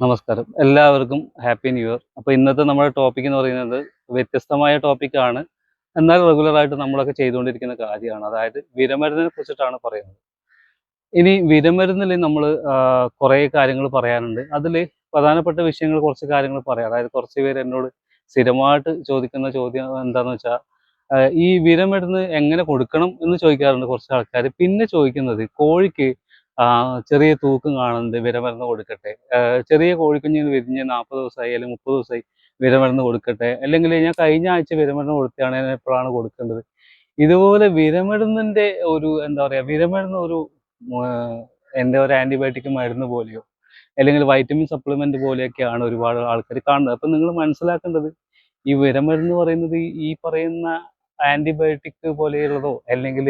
നമസ്കാരം. എല്ലാവർക്കും happy new year. അപ്പോൾ ഇന്നത്തെ നമ്മുടെ ടോപ്പിക് എന്ന് പറയുന്നത് വ്യത്യസ്തമായ ടോപ്പിക്കാണ് എന്നാൽ റെഗുലർ ആയിട്ട് നമ്മളൊക്കെ ചെയ്തുകൊണ്ടിരിക്കുന്ന കാര്യമാണ്. അതായത് വിരമരുന്നിനെ കുറിച്ചിട്ടാണ് പറയുന്നത്. ഇനി വിരമരുന്നിൽ നമ്മൾ കുറേ കാര്യങ്ങൾ പറയാനുണ്ട്. അതിൽ പ്രധാനപ്പെട്ട വിഷയങ്ങൾ കുറച്ച് കാര്യങ്ങൾ പറയാം. അതായത് കുറച്ച് പേര് എന്നോട് സ്ഥിരമായിട്ട് ചോദിക്കുന്ന ചോദ്യം എന്താണെന്ന് വെച്ചാൽ ഈ വിരമരുന്ന് എങ്ങനെ കൊടുക്കണം എന്ന് ചോദിക്കാറുണ്ട് കുറച്ച് ആൾക്കാർ പിന്നെ ചോദിക്കുന്നത് കോഴിക്ക് ചെറിയ തൂക്കം കാണുന്നത് വിരമരുന്ന് കൊടുക്കട്ടെ. ചെറിയ കോഴിക്കുഞ്ഞിന് വിരിഞ്ഞ് നാൽപ്പത് ദിവസമായി മുപ്പത് ദിവസമായി വിരമരുന്ന് കൊടുക്കട്ടെ. അല്ലെങ്കിൽ ഞാൻ കഴിഞ്ഞ ആഴ്ച വിരമരുന്ന് കൊടുത്തതാണ് ഞാൻ എപ്പോഴാണ് കൊടുക്കേണ്ടത്. ഇതുപോലെ വിരമരുന്നിന്റെ ഒരു എന്താ പറയുക വിരമരുന്ന് ഒരു എന്താ ഒരു ആന്റിബയോട്ടിക് മരുന്ന് പോലെയോ അല്ലെങ്കിൽ വൈറ്റമിൻ സപ്ലിമെന്റ് പോലെയൊക്കെയാണ് ഒരുപാട് ആൾക്കാർ കാണുന്നത്. അപ്പൊ നിങ്ങൾ മനസ്സിലാക്കേണ്ടത് ഈ വിരമരുന്ന് പറയുന്നത് ഈ- പറയുന്ന ആന്റിബയോട്ടിക് പോലെയുള്ളതോ അല്ലെങ്കിൽ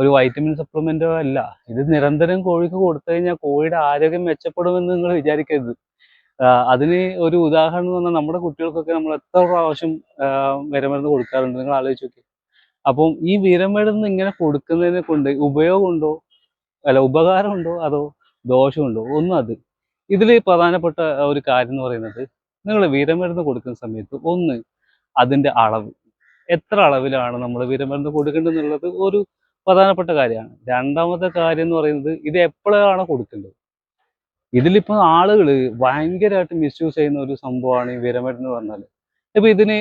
ഒരു വൈറ്റമിൻ സപ്ലിമെന്റോ അല്ല. ഇത് നിരന്തരം കോഴിക്ക് കൊടുത്തു കഴിഞ്ഞാൽ കോഴിയുടെ ആരോഗ്യം മെച്ചപ്പെടുമെന്ന് നിങ്ങൾ വിചാരിക്കരുത്. അതിന് ഒരു ഉദാഹരണം എന്ന് പറഞ്ഞാൽ നമ്മുടെ കുട്ടികൾക്കൊക്കെ നമ്മൾ എത്ര പ്രാവശ്യം വിരമരുന്ന് കൊടുക്കാറുണ്ട്? നിങ്ങൾ ആലോചിച്ച് നോക്കി അപ്പം ഈ വിരമരുന്ന് ഇങ്ങനെ കൊടുക്കുന്നതിനെ കൊണ്ട് ഉപയോഗമുണ്ടോ? അല്ല ഉപകാരമുണ്ടോ? അതോ ദോഷമുണ്ടോ? ഒന്നും അത്. ഇതിൽ പ്രധാനപ്പെട്ട ഒരു കാര്യം എന്ന് പറയുന്നത് നിങ്ങൾ വിരമരുന്ന് കൊടുക്കുന്ന സമയത്ത് ഒന്ന് അതിന്റെ അളവ്. എത്ര അളവിലാണ് നമ്മൾ വിരമരുന്ന് കൊടുക്കേണ്ടത് എന്നുള്ളത് ഒരു പ്രധാനപ്പെട്ട കാര്യമാണ്. രണ്ടാമത്തെ കാര്യം എന്ന് പറയുന്നത് ഇത് എപ്പോഴാണ് കൊടുക്കേണ്ടത്? ഇതിലിപ്പോൾ ആളുകൾ ഭയങ്കരമായിട്ട് മിസ്യൂസ് ചെയ്യുന്ന ഒരു സംഭവമാണ് ഈ വിരമരുന്ന് പറഞ്ഞാൽ ഇപ്പൊ ഇതിന്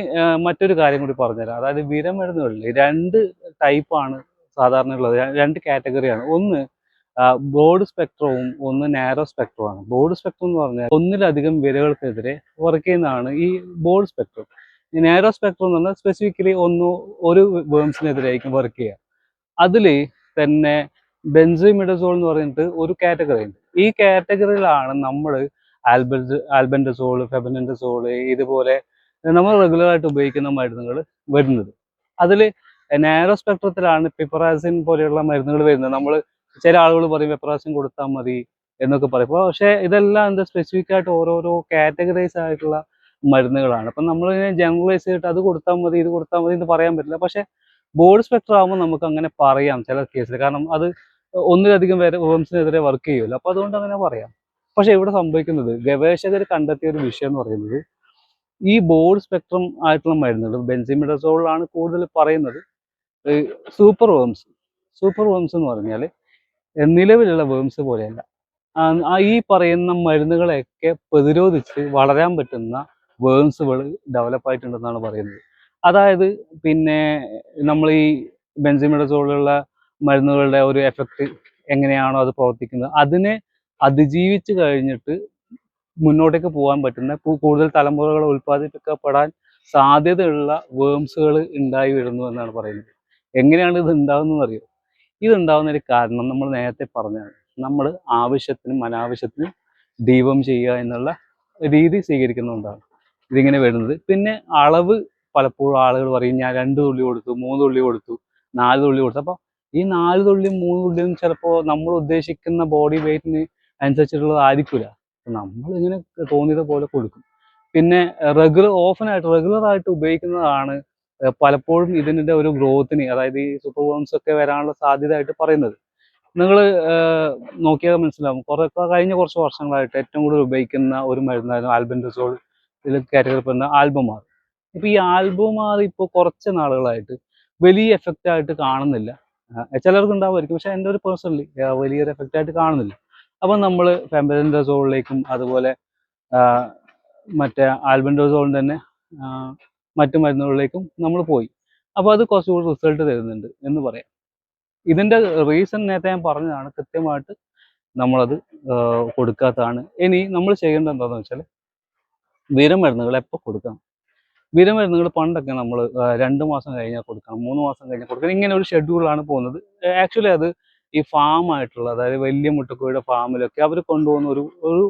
മറ്റൊരു കാര്യം കൂടി പറഞ്ഞുതരാം. അതായത് വിരമരുന്നുകളിൽ രണ്ട് ടൈപ്പാണ് സാധാരണ ഉള്ളത് രണ്ട് കാറ്റഗറിയാണ് ഒന്ന് ബോർഡ് സ്പെക്ട്രവും ഒന്ന് നാരോ സ്പെക്ട്രവുമാണ് ബോർഡ് സ്പെക്ട്രം എന്ന് പറഞ്ഞാൽ ഒന്നിലധികം വിരകൾക്കെതിരെ വർക്ക് ചെയ്യുന്നതാണ് ഈ ബോർഡ് സ്പെക്ട്രം നാരോ സ്പെക്ട്രം എന്ന് പറഞ്ഞാൽ സ്പെസിഫിക്കലി ഒന്ന് ഒരു വേംസിനെതിരെ ആയിരിക്കും വർക്ക് ചെയ്യുക. അതിൽ തന്നെ ബെൻസിമിഡസോൾ എന്ന് പറഞ്ഞിട്ട് ഒരു കാറ്റഗറി ഉണ്ട്. ഈ കാറ്റഗറിയിലാണ് നമ്മൾ ആൽബൻഡ് ആൽബൻഡസോൾ ഫെബൻഡസോൾ ഇതുപോലെ നമ്മൾ റെഗുലർ ആയിട്ട് ഉപയോഗിക്കുന്ന മരുന്നുകൾ വരുന്നത്. അതിൽ നാരോ സ്പെക്ട്രത്തിലാണ് പിപ്പറാസിൻ പോലെയുള്ള മരുന്നുകൾ വരുന്നത്. നമ്മൾ ചില ആളുകൾ പറയും പെപ്പറാസിൻ കൊടുത്താൽ മതി എന്നൊക്കെ പറയും. അപ്പോൾ പക്ഷേ ഇതെല്ലാം എന്താ സ്പെസിഫിക് ആയിട്ട് ഓരോരോ കാറ്റഗറൈസ് ആയിട്ടുള്ള മരുന്നുകളാണ്. അപ്പം നമ്മൾ ജനറലൈസ് ചെയ്തിട്ട് അത് കൊടുത്താൽ മതി ഇത് കൊടുത്താൽ മതി എന്ന് പറയാൻ പറ്റില്ല. പക്ഷേ ബോർഡ് സ്പെക്ടർ ആകുമ്പോൾ നമുക്ക് അങ്ങനെ പറയാം ചില കേസിൽ. കാരണം അത് ഒന്നിലധികം പേര് വേംസിനെതിരെ വർക്ക് ചെയ്യുമല്ലോ. അപ്പോൾ അതുകൊണ്ട് അങ്ങനെ പറയാം. പക്ഷെ ഇവിടെ സംഭവിക്കുന്നത് ഗവേഷകർ കണ്ടെത്തിയ ഒരു വിഷയം എന്ന് പറയുന്നത് ഈ ബോർഡ് സ്പെക്ട്രം ആയിട്ടുള്ള മരുന്നുകൾ ബെൻസിമിഡസോളാണ് കൂടുതൽ പറയുന്നത്. സൂപ്പർ വേംസ് സൂപ്പർ വേംസ് എന്ന് പറഞ്ഞാൽ നിലവിലുള്ള വേംസ് പോലെയല്ല. ഈ പറയുന്ന മരുന്നുകളെയൊക്കെ പ്രതിരോധിച്ച് വളരാൻ പറ്റുന്ന വേംസുകൾ ഡെവലപ്പ് ആയിട്ടുണ്ടെന്നാണ് പറയുന്നത്. അതായത് പിന്നെ നമ്മൾ ഈ ബെൻസിമിഡസോളുള്ള മരുന്നുകളുടെ ഒരു എഫക്റ്റ് എങ്ങനെയാണോ അത് പ്രവർത്തിക്കുന്നത്. അതിനെ അതിജീവിച്ച് കഴിഞ്ഞിട്ട് മുന്നോട്ടേക്ക് പോകാൻ പറ്റുന്ന കൂടുതൽ തലമുറകൾ ഉൽപ്പാദിപ്പിക്കപ്പെടാൻ സാധ്യതയുള്ള വേംസുകൾ ഉണ്ടായി വരുന്നു എന്നാണ് പറയുന്നത്. എങ്ങനെയാണ് ഇത് ഉണ്ടാകുന്നത് അറിയോ ഇത് ഉണ്ടാകുന്ന ഒരു കാരണം നമ്മൾ നേരത്തെ പറഞ്ഞാണ് നമ്മൾ ആവശ്യത്തിനും അനാവശ്യത്തിനും ദീപം ചെയ്യുക എന്നുള്ള രീതി സ്വീകരിക്കുന്നതുകൊണ്ടാണ് ഇതിങ്ങനെ വരുന്നത്. പിന്നെ അളവ് പലപ്പോഴും ആളുകൾ പറയും ഞാൻ രണ്ട് തുള്ളി കൊടുത്തു മൂന്ന് തുള്ളി കൊടുത്തു നാല് തുള്ളി കൊടുത്തു. അപ്പോൾ ഈ നാല് തുള്ളിയും മൂന്ന് തുള്ളിയും ചിലപ്പോൾ നമ്മൾ ഉദ്ദേശിക്കുന്ന ബോഡി വെയിറ്റിന് അനുസരിച്ചിട്ടുള്ളത് ആയിരിക്കില്ല നമ്മൾ ഇങ്ങനെ തോന്നിയത് പോലെ കൊടുക്കും. പിന്നെ റെഗുലർ ഓഫൻ ആയിട്ട് റെഗുലർ ആയിട്ട് ഉപയോഗിക്കുന്നതാണ് പലപ്പോഴും ഇതിന്റെ ഒരു ഗ്രോത്തിന് അതായത് ഈ സൂപ്പർ ബോൺസ് ഒക്കെ വരാനുള്ള സാധ്യതയായിട്ട് പറയുന്നത്. നിങ്ങൾ നോക്കിയാൽ മനസ്സിലാവും. കുറെ കഴിഞ്ഞ കുറച്ച് വർഷങ്ങളായിട്ട് ഏറ്റവും കൂടുതൽ ഉപയോഗിക്കുന്ന ഒരു മരുന്നായിരുന്നു ആൽബൻഡസോൾ ഇതിൽ കാറ്റഗറി പെടുന്ന ആൽബമാർ. ഇപ്പൊ ഈ ആൽബമാർ ഇപ്പോൾ കുറച്ച് നാളുകളായിട്ട് വലിയ എഫക്റ്റ് ആയിട്ട് കാണുന്നില്ല. ചിലർക്ക് ഉണ്ടാവുമായിരിക്കും. പക്ഷെ എന്റെ ഒരു പേഴ്സണലി വലിയൊരു എഫക്റ്റ് ആയിട്ട് കാണുന്നില്ല. അപ്പം നമ്മൾ ഫെമ്പൻഡസോളിലേക്കും അതുപോലെ മറ്റേ ആൽബൻഡോസോളിന്റെ തന്നെ മറ്റു മരുന്നുകളിലേക്കും നമ്മൾ പോയി. അപ്പോൾ അത് കുറച്ചുകൂടി റിസൾട്ട് തരുന്നുണ്ട് എന്ന് പറയാം. ഇതിന്റെ റീസൺ നേരത്തെ ഞാൻ പറഞ്ഞതാണ് കൃത്യമായിട്ട് നമ്മളത് കൊടുക്കാത്തതാണ്. ഇനി നമ്മൾ ചെയ്യേണ്ടത് എന്താണെന്ന് വെച്ചാൽ വീരമരുന്നുകൾ എപ്പോൾ കൊടുക്കണം? വിരമരുന്നുകൾ പണ്ടൊക്കെ നമ്മൾ രണ്ട് മാസം കഴിഞ്ഞാൽ കൊടുക്കണം മൂന്ന് മാസം കഴിഞ്ഞാൽ കൊടുക്കണം. ഇങ്ങനെ ഒരു ഷെഡ്യൂളാണ് പോകുന്നത്. ആക്ച്വലി അത് ഈ ഫാം ആയിട്ടുള്ള അതായത് വലിയ മുട്ടക്കോഴിയുടെ ഫാമിലൊക്കെ അവർ കൊണ്ടുപോകുന്ന ഒരു ഒരു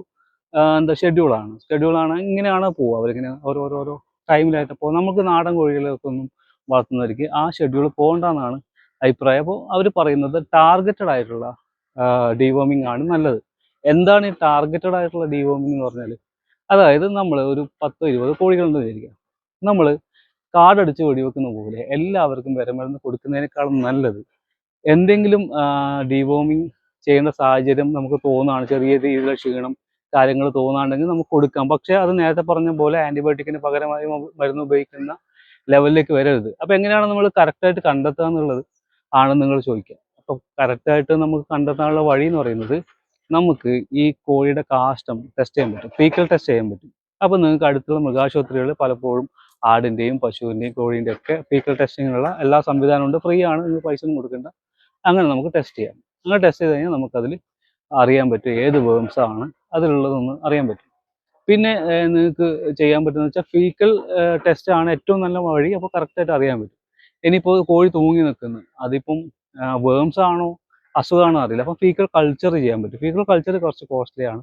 എന്താ ഷെഡ്യൂളാണ് ഷെഡ്യൂളാണ് ഇങ്ങനെയാണ് പോവുക. അവരിങ്ങനെ ഓരോരോരോ ടൈമിലായിട്ട് പോകും. നമുക്ക് നാടൻ കോഴികളൊക്കെ ഒന്നും വളർത്തുന്നവർക്ക് ആ ഷെഡ്യൂൾ പോകണ്ടെന്നാണ് അഭിപ്രായം. അപ്പോൾ അവർ പറയുന്നത് ടാർഗറ്റഡ് ആയിട്ടുള്ള ഡീവോമിങ് ആണ് നല്ലത്. എന്താണ് ഈ ടാർഗറ്റഡ് ആയിട്ടുള്ള ഡീവോമിങ് എന്ന് പറഞ്ഞാൽ അതായത് നമ്മൾ ഒരു പത്തോ ഇരുപതോ കോഴികളുണ്ടെന്ന് വിചാരിക്കുക. നമ്മൾ കാർഡടിച്ച് വെടിവെക്കുന്ന പോലെ എല്ലാവർക്കും വിരമരുന്ന് കൊടുക്കുന്നതിനേക്കാളും നല്ലത്. എന്തെങ്കിലും ഡിവോമിങ് ചെയ്യേണ്ട സാഹചര്യം നമുക്ക് തോന്നുകയാണ് ചെറിയ രീതിയിലുള്ള ക്ഷീണം കാര്യങ്ങൾ തോന്നാണ്ടെങ്കിൽ നമുക്ക് കൊടുക്കാം. പക്ഷെ അത് നേരത്തെ പറഞ്ഞ പോലെ ആന്റിബയോട്ടിക്കിന് പകരമായി മരുന്ന് ഉപയോഗിക്കുന്ന ലെവലിലേക്ക് വരരുത്. അപ്പോൾ എങ്ങനെയാണ് നമ്മൾ കറക്റ്റായിട്ട് കണ്ടെത്തുക എന്നുള്ളത് ആണ് നിങ്ങൾ ചോദിക്കുക. അപ്പോൾ കറക്റ്റായിട്ട് നമുക്ക് കണ്ടെത്താനുള്ള വഴി എന്ന് പറയുന്നത് നമുക്ക് ഈ കോഴിയുടെ കാഷ്ടം ടെസ്റ്റ് ചെയ്യാൻ പറ്റും. ഫീക്കൽ ടെസ്റ്റ് ചെയ്യാൻ പറ്റും. അപ്പോൾ നിങ്ങൾക്ക് അടുത്തുള്ള മൃഗാശുപത്രികൾ പലപ്പോഴും ആടിന്റെയും പശുവിന്റെയും കോഴീന്റെ ഒക്കെ ഫീക്കൽ ടെസ്റ്റിങ്ങിനുള്ള എല്ലാ സംവിധാനവും ഉണ്ട്. ഫ്രീ ആണ്. നിങ്ങൾ പൈസ ഒന്നും കൊടുക്കേണ്ട. അങ്ങനെ നമുക്ക് ടെസ്റ്റ് ചെയ്യാം. അങ്ങനെ ടെസ്റ്റ് ചെയ്ത് കഴിഞ്ഞാൽ നമുക്കതിൽ അറിയാൻ പറ്റും ഏത് വേംസാണ് അതിലുള്ളതെന്ന് അറിയാൻ പറ്റും. പിന്നെ നിങ്ങൾക്ക് ചെയ്യാൻ പറ്റുന്ന വെച്ചാൽ ഫീക്കൽ ടെസ്റ്റ് ആണ് ഏറ്റവും നല്ല വഴി. അപ്പോൾ കറക്റ്റായിട്ട് അറിയാൻ പറ്റും. ഇനിയിപ്പോൾ കോഴി തൂങ്ങി നിൽക്കുന്നു. അതിപ്പം വേംസ് ആണോ അസുഖമാണോ അറിയില്ല. അപ്പം ഫീക്കൽ കൾച്ചർ ചെയ്യാൻ പറ്റും. ഫീക്കൽ കൾച്ചർ കുറച്ച് കോസ്റ്റ്ലി ആണ്.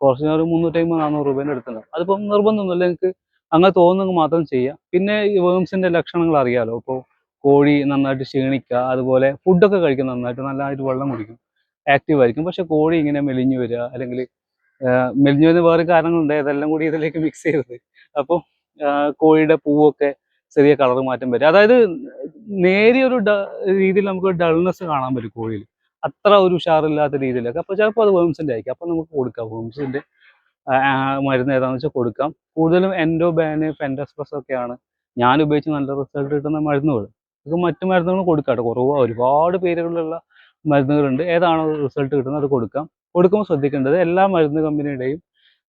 കുറച്ച് ഒരു മുന്നൂറ്റമ്പത് നാനൂറ് രൂപേന്റെ അടുത്തുണ്ടാവും അതിപ്പം നിർബന്ധമൊന്നുമില്ല. നിങ്ങൾക്ക് അങ്ങനെ തോന്നുന്നെങ്കിൽ മാത്രം ചെയ്യുക പിന്നെ ഈ വേംസിന്റെ ലക്ഷണങ്ങൾ അറിയാലോ? ഇപ്പോൾ കോഴി നന്നായിട്ട് ക്ഷീണിക്കുക അതുപോലെ ഫുഡൊക്കെ കഴിക്കും നന്നായിട്ട് നല്ലതായിട്ട് വെള്ളം കുടിക്കും ആക്റ്റീവ് ആയിരിക്കും. പക്ഷെ കോഴി ഇങ്ങനെ മെലിഞ്ഞു വരിക അല്ലെങ്കിൽ മെലിഞ്ഞു വരുന്ന വേറെ കാരണങ്ങളുണ്ട്. അതെല്ലാം കൂടി ഇതിലേക്ക് മിക്സ് ചെയ്തത് അപ്പോൾ കോഴിയുടെ പൂവൊക്കെ ചെറിയ കളർ മാറ്റം വരും. അതായത് നേരിയൊരു ഡ രീതിയിൽ നമുക്ക് ഡൾനെസ് കാണാൻ പറ്റും കോഴിയിൽ. അത്ര ഒരു ഉഷാറില്ലാത്ത രീതിയിലൊക്കെ. അപ്പോൾ ചിലപ്പോൾ അത് വേംസിന്റെ ആയിരിക്കും. അപ്പോൾ നമുക്ക് കൊടുക്കാം വേംസിന്റെ മരുന്ന് ഏതാണെന്ന് വെച്ചാൽ കൊടുക്കാം. കൂടുതലും എൻഡോ ബാന് ഫെൻഡസ്പ്ലസ് ഒക്കെയാണ്. ഞാൻ ഉപയോഗിച്ച് നല്ല റിസൾട്ട് കിട്ടുന്ന മരുന്നുകൾ. ഇത് മറ്റു മരുന്നുകളും കൊടുക്കാം കുറവാണ് കുറവ് ഒരുപാട് പേരുകളിലുള്ള മരുന്നുകളുണ്ട്. ഏതാണോ റിസൾട്ട് കിട്ടുന്നത് അത് കൊടുക്കാം. കൊടുക്കുമ്പോൾ ശ്രദ്ധിക്കേണ്ടത് എല്ലാ മരുന്ന് കമ്പനിയുടെയും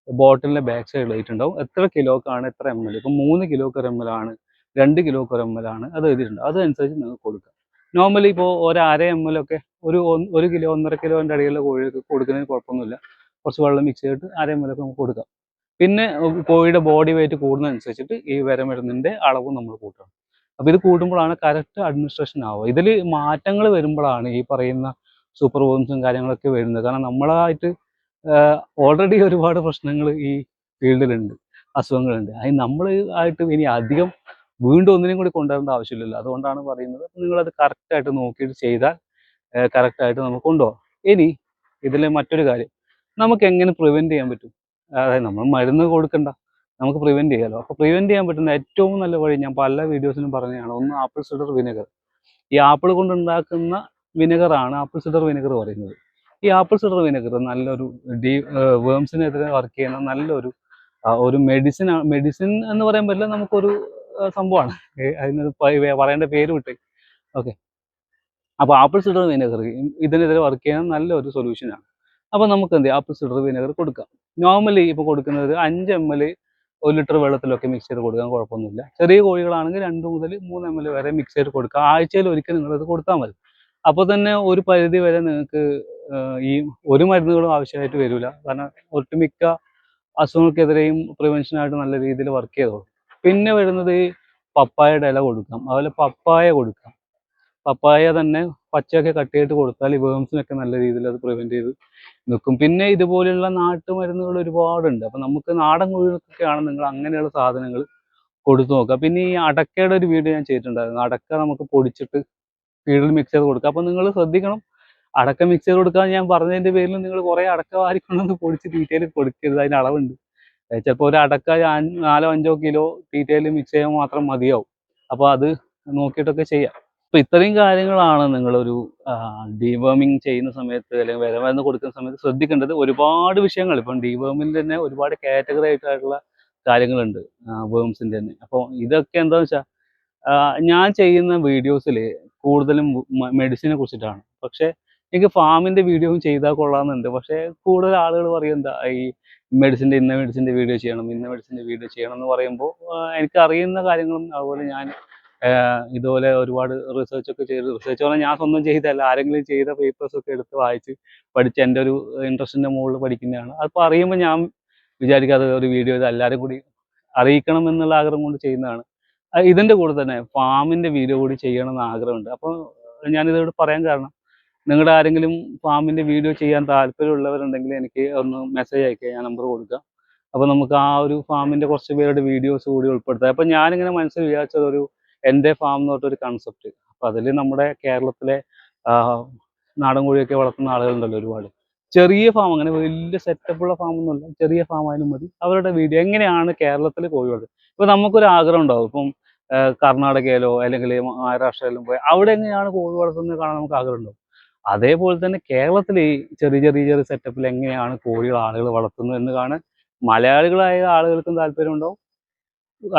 ബോട്ടിലിന്റെ ബാക്ക് സൈഡ് എഴുതിയിട്ടുണ്ടാവും എത്ര കിലോക്കാണ് എത്ര എം എൽ ഇപ്പം മൂന്ന് കിലോക്ക് എം എൽ ആണ്. രണ്ട് കിലോക്ക് എം എൽ ആണ്. അത് എഴുതിയിട്ടുണ്ട്. അതനുസരിച്ച് നിങ്ങൾക്ക് കൊടുക്കാം. നോർമലി ഇപ്പോൾ ഒരു അര എം എൽ ഒക്കെ ഒരു ഒരു കിലോ ഒന്നര കിലോന്റെ ഇടയിലുള്ള കോഴികൾക്ക് കൊടുക്കുന്നതിന് കുഴപ്പമൊന്നുമില്ല. കുറച്ച് വെള്ളം മിക്സ് ചെയ്തിട്ട് അര എം നമുക്ക് കൊടുക്കാം. പിന്നെ കോഴിയുടെ ബോഡി വെയിറ്റ് കൂടുന്നതനുസരിച്ചിട്ട് ഈ വരമരുന്നിന്റെ അളവ് നമ്മൾ കൂട്ടണം. അപ്പോൾ ഇത് കൂടുമ്പോഴാണ് കറക്റ്റ് അഡ്മിനിസ്ട്രേഷൻ ആവുക. ഇതിൽ മാറ്റങ്ങൾ വരുമ്പോഴാണ് ഈ പറയുന്ന സൂപ്പർ ബോംസും കാര്യങ്ങളൊക്കെ വരുന്നത്. കാരണം നമ്മളായിട്ട് ഓൾറെഡി ഒരുപാട് പ്രശ്നങ്ങൾ ഈ ഫീൽഡിലുണ്ട് അസുഖങ്ങളുണ്ട്. അതിന് നമ്മൾ ആയിട്ട് ഇനി അധികം വീണ്ടും ഒന്നിനും കൂടി കൊണ്ടുവരേണ്ട ആവശ്യമില്ലല്ലോ. അതുകൊണ്ടാണ് പറയുന്നത്. നിങ്ങളത് കറക്റ്റായിട്ട് നോക്കിയിട്ട് ചെയ്താൽ കറക്റ്റായിട്ട് നമുക്ക് കൊണ്ടുപോകാം. ഇനി ഇതിലെ മറ്റൊരു കാര്യം. നമുക്ക് എങ്ങനെ പ്രിവെന്റ് ചെയ്യാൻ പറ്റും? അതായത് നമ്മൾ മരുന്ന് കൊടുക്കണ്ട. നമുക്ക് പ്രിവെന്റ് ചെയ്യാമല്ലോ അപ്പോൾ പ്രിവെന്റ് ചെയ്യാൻ പറ്റുന്ന ഏറ്റവും നല്ല വഴി ഞാൻ പല വീഡിയോസിലും പറഞ്ഞതാണ്. ഒന്ന് ആപ്പിൾ സിഡർ വിനെഗർ ഈ ആപ്പിൾ കൊണ്ടുണ്ടാക്കുന്ന വിനെഗറാണ് ആപ്പിൾ സിഡർ വിനെഗർ പറയുന്നത്. ഈ ആപ്പിൾ സിഡർ വിനെഗർ നല്ലൊരു ഡി വേംസിനെതിരെ വർക്ക് ചെയ്യുന്ന നല്ലൊരു ഒരു മെഡിസിൻ മെഡിസിൻ എന്ന് പറയാൻ പറ്റില്ല നമുക്കൊരു സംഭവമാണ്. അതിന് പറയേണ്ട പേര് വിട്ടേ. ഓക്കെ അപ്പോൾ ആപ്പിൾ സിഡർ വിനെഗർ ഇതിനെതിരെ വർക്ക് ചെയ്യുന്ന നല്ലൊരു സൊല്യൂഷനാണ് അപ്പോൾ നമുക്ക് എന്ത് ആപ്പിൾ സിഡർ വിനെഗർ കൊടുക്കാം. നോർമലി ഇപ്പോൾ കൊടുക്കുന്നത് അഞ്ച് എം എൽ ഒരു ലിറ്റർ വെള്ളത്തിലൊക്കെ മിക്സ് ചെയ്ത് കൊടുക്കാൻ കുഴപ്പമൊന്നുമില്ല. ചെറിയ കോഴികളാണെങ്കിൽ രണ്ട് മുതൽ മൂന്ന് എം എൽ വരെ മിക്സ് ചെയ്ത് കൊടുക്കുക ആഴ്ചയിൽ ഒരിക്കൽ നിങ്ങളത് കൊടുത്താൽ മതി. അപ്പോൾ തന്നെ ഒരു പരിധി വരെ നിങ്ങൾക്ക് ഈ ഒരു മരുന്നുകളും ആവശ്യമായിട്ട് വരില്ല കാരണം ഒട്ടുമിക്ക അസുഖങ്ങൾക്കെതിരെയും പ്രിവെൻഷനായിട്ട് നല്ല രീതിയിൽ വർക്ക് ചെയ്തോളും. പിന്നെ വരുന്നത് പപ്പായയുടെ ഇല കൊടുക്കാം. അതുപോലെ പപ്പായ കൊടുക്കാം. പപ്പായ തന്നെ പച്ചയൊക്കെ കട്ട് ചെയ്തിട്ട് കൊടുത്താൽ ഈ വേംസിനൊക്കെ നല്ല രീതിയിൽ അത് പ്രിവെന്റ് ചെയ്ത് നിൽക്കും. പിന്നെ ഇതുപോലെയുള്ള നാട്ടുമരുന്നുകൾ ഒരുപാടുണ്ട്. അപ്പം നമുക്ക് നാടൻ കോഴികൾക്കൊക്കെയാണ് നിങ്ങൾ അങ്ങനെയുള്ള സാധനങ്ങൾ കൊടുത്തു നോക്കുക. പിന്നെ ഈ അടക്കയുടെ ഒരു വീഡിയോ ഞാൻ ചെയ്തിട്ടുണ്ടായിരുന്നു. അടക്ക നമുക്ക് പൊടിച്ചിട്ട് ഫീഡിൽ മിക്സ് ചെയ്ത് കൊടുക്കുക. അപ്പം നിങ്ങൾ ശ്രദ്ധിക്കണം. അടക്ക മിക്സ് ചെയ്ത് കൊടുക്കാൻ ഞാൻ പറഞ്ഞതിന്റെ പേരിൽ നിങ്ങൾ കുറേ അടക്ക വാരിക്കൊണ്ടൊന്ന് പൊടിച്ച് തീറ്റയിൽ കൊടുക്കരുത്. അതിന് അളവുണ്ട്. ചിലപ്പോൾ ഒരു അടക്ക നാലോ അഞ്ചോ കിലോ തീറ്റയിൽ മിക്സ് ചെയ്യാൻ മാത്രം മതിയാവും. അപ്പോൾ അത് നോക്കിയിട്ടൊക്കെ ചെയ്യാം. അപ്പോൾ ഇത്രയും കാര്യങ്ങളാണ് നിങ്ങളൊരു ഡീവേമിങ് ചെയ്യുന്ന സമയത്ത് അല്ലെങ്കിൽ വിലമരുന്ന് കൊടുക്കുന്ന സമയത്ത് ശ്രദ്ധിക്കേണ്ടത് ഒരുപാട് വിഷയങ്ങൾ. ഇപ്പം ഡീവേമിൽ തന്നെ ഒരുപാട് കാറ്റഗറി ആയിട്ടുള്ള കാര്യങ്ങളുണ്ട് വേംസിന്റെ തന്നെ. അപ്പോൾ ഇതൊക്കെ എന്താണെന്ന് വെച്ചാൽ ഞാൻ ചെയ്യുന്ന വീഡിയോസിൽ കൂടുതലും മെഡിസിനെ കുറിച്ചിട്ടാണ്. പക്ഷേ എനിക്ക് ഫാമിന്റെ വീഡിയോയും ചെയ്താൽ കൊള്ളാമെന്നുണ്ട്. പക്ഷെ കൂടുതൽ ആളുകൾ പറയും എന്താ ഈ മെഡിസിന്റെ ഇന്ന മെഡിസിന്റെ വീഡിയോ ചെയ്യണം ഇന്ന മെഡിസിന്റെ വീഡിയോ ചെയ്യണം എന്ന് പറയുമ്പോൾ എനിക്ക് അറിയുന്ന കാര്യങ്ങളും അതുപോലെ ഞാൻ ഇതുപോലെ ഒരുപാട് റിസർച്ച് ഒക്കെ ചെയ്ത്. റിസർച്ച് പറഞ്ഞാൽ ഞാൻ സ്വന്തം ചെയ്തല്ല ആരെങ്കിലും ചെയ്ത പേപ്പേഴ്സ് ഒക്കെ എടുത്ത് വായിച്ച് പഠിച്ച് എന്റെ ഒരു ഇൻട്രസ്റ്റിന്റെ മുകളിൽ പഠിക്കുന്നതാണ്. അപ്പോൾ അറിയുമ്പോൾ ഞാൻ വിചാരിക്കാതെ ഒരു വീഡിയോ ഇത് എല്ലാവരും കൂടി അറിയിക്കണം എന്നുള്ള ആഗ്രഹം കൊണ്ട് ചെയ്യുന്നതാണ്. ഇതിന്റെ കൂടെ തന്നെ ഫാമിന്റെ വീഡിയോ കൂടി ചെയ്യണം എന്ന് ആഗ്രഹമുണ്ട്. അപ്പോൾ ഞാനിതോട് പറയാൻ കാരണം നിങ്ങളുടെ ആരെങ്കിലും ഫാമിന്റെ വീഡിയോ ചെയ്യാൻ താല്പര്യമുള്ളവരുണ്ടെങ്കിൽ എനിക്ക് ഒന്ന് മെസ്സേജ് അയക്കുക ഞാൻ നമ്പർ കൊടുക്കാം. അപ്പോൾ നമുക്ക് ആ ഒരു ഫാമിന്റെ കുറച്ച് പേരുടെ വീഡിയോസ് കൂടി ഉൾപ്പെടുത്താം. അപ്പോൾ ഞാനിങ്ങനെ മനസ്സിൽ വിചാരിച്ചത് ഒരു എന്റെ ഫാം എന്ന് പറഞ്ഞിട്ടൊരു കൺസെപ്റ്റ് അപ്പോൾ അതിൽ നമ്മുടെ കേരളത്തിലെ നാടൻ കോഴിയൊക്കെ വളർത്തുന്ന ആളുകളുണ്ടല്ലോ ഒരുപാട്. ചെറിയ ഫാം അങ്ങനെ വലിയ സെറ്റപ്പുള്ള ഫാം ഒന്നുമല്ല. ചെറിയ ഫാം ആയാലും മതി. അവരുടെ വീഡിയോ എങ്ങനെയാണ് കേരളത്തിൽ കോഴി വളർത്തുന്നത് ഇപ്പോൾ നമുക്കൊരു ആഗ്രഹം ഉണ്ടാവും. ഇപ്പം കർണാടകയിലോ അല്ലെങ്കിൽ മഹാരാഷ്ട്രയിലും പോയി അവിടെ എങ്ങനെയാണ് കോഴി വളർത്തുന്നത് കാണാൻ നമുക്ക് ആഗ്രഹം ഉണ്ടാവും. അതേപോലെ തന്നെ കേരളത്തിൽ ഈ ചെറിയ ചെറിയ ചെറിയ സെറ്റപ്പിൽ എങ്ങനെയാണ് കോഴികൾ ആളുകൾ വളർത്തുന്നത് എന്ന് കാണാൻ മലയാളികളായ ആളുകൾക്കും താല്പര്യം ഉണ്ടാവും.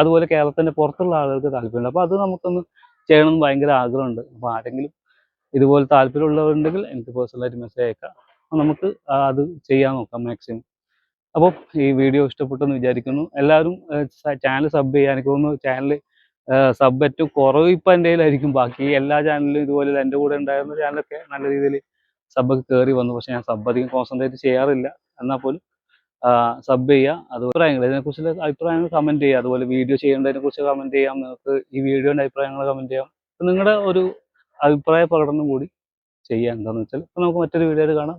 അതുപോലെ കേരളത്തിന്റെ പുറത്തുള്ള ആളുകൾക്ക് താല്പര്യമുണ്ട്. അപ്പോൾ അത് നമുക്കൊന്ന് ചെയ്യണമെന്ന് ഭയങ്കര ആഗ്രഹമുണ്ട്. അപ്പോൾ ആരെങ്കിലും ഇതുപോലെ താല്പര്യമുള്ളവരുണ്ടെങ്കിൽ എനിക്ക് പേഴ്സണലായിട്ട് മെസ്സേജ് അയക്കാം. നമുക്ക് അത് ചെയ്യാൻ നോക്കാം മാക്സിമം അപ്പോൾ ഈ വീഡിയോ ഇഷ്ടപ്പെട്ടെന്ന് വിചാരിക്കുന്നു. എല്ലാവരും ചാനൽ സബ് ചെയ്യാൻ എനിക്ക് തോന്നുന്നു ചാനൽ സബ് ഏറ്റവും കുറവ് ഇപ്പം എന്റെ ബാക്കി എല്ലാ ചാനലിലും ഇതുപോലെ എന്റെ കൂടെ ഉണ്ടായിരുന്ന ചാനലൊക്കെ നല്ല രീതിയിൽ സബൊക്കെ കയറി വന്നു. പക്ഷേ ഞാൻ സബ് അധികം കോൺസെൻട്രേറ്റ് ചെയ്യാറില്ല. എന്നാൽ പോലും സബ് ചെയ്യുക അത് അഭിപ്രായങ്ങൾ. ഇതിനെക്കുറിച്ചുള്ള അഭിപ്രായങ്ങൾ കമന്റ് ചെയ്യുക അതുപോലെ വീഡിയോ ചെയ്യേണ്ടതിനെ കുറിച്ച് കമന്റ് ചെയ്യാം. നിങ്ങൾക്ക് ഈ വീഡിയോന്റെ അഭിപ്രായങ്ങൾ കമന്റ് ചെയ്യാം. നിങ്ങളുടെ ഒരു അഭിപ്രായ പ്രകടനം കൂടി ചെയ്യാം. എന്താണെന്ന് വെച്ചാൽ നമുക്ക് മറ്റൊരു വീഡിയോയിൽ കാണാം.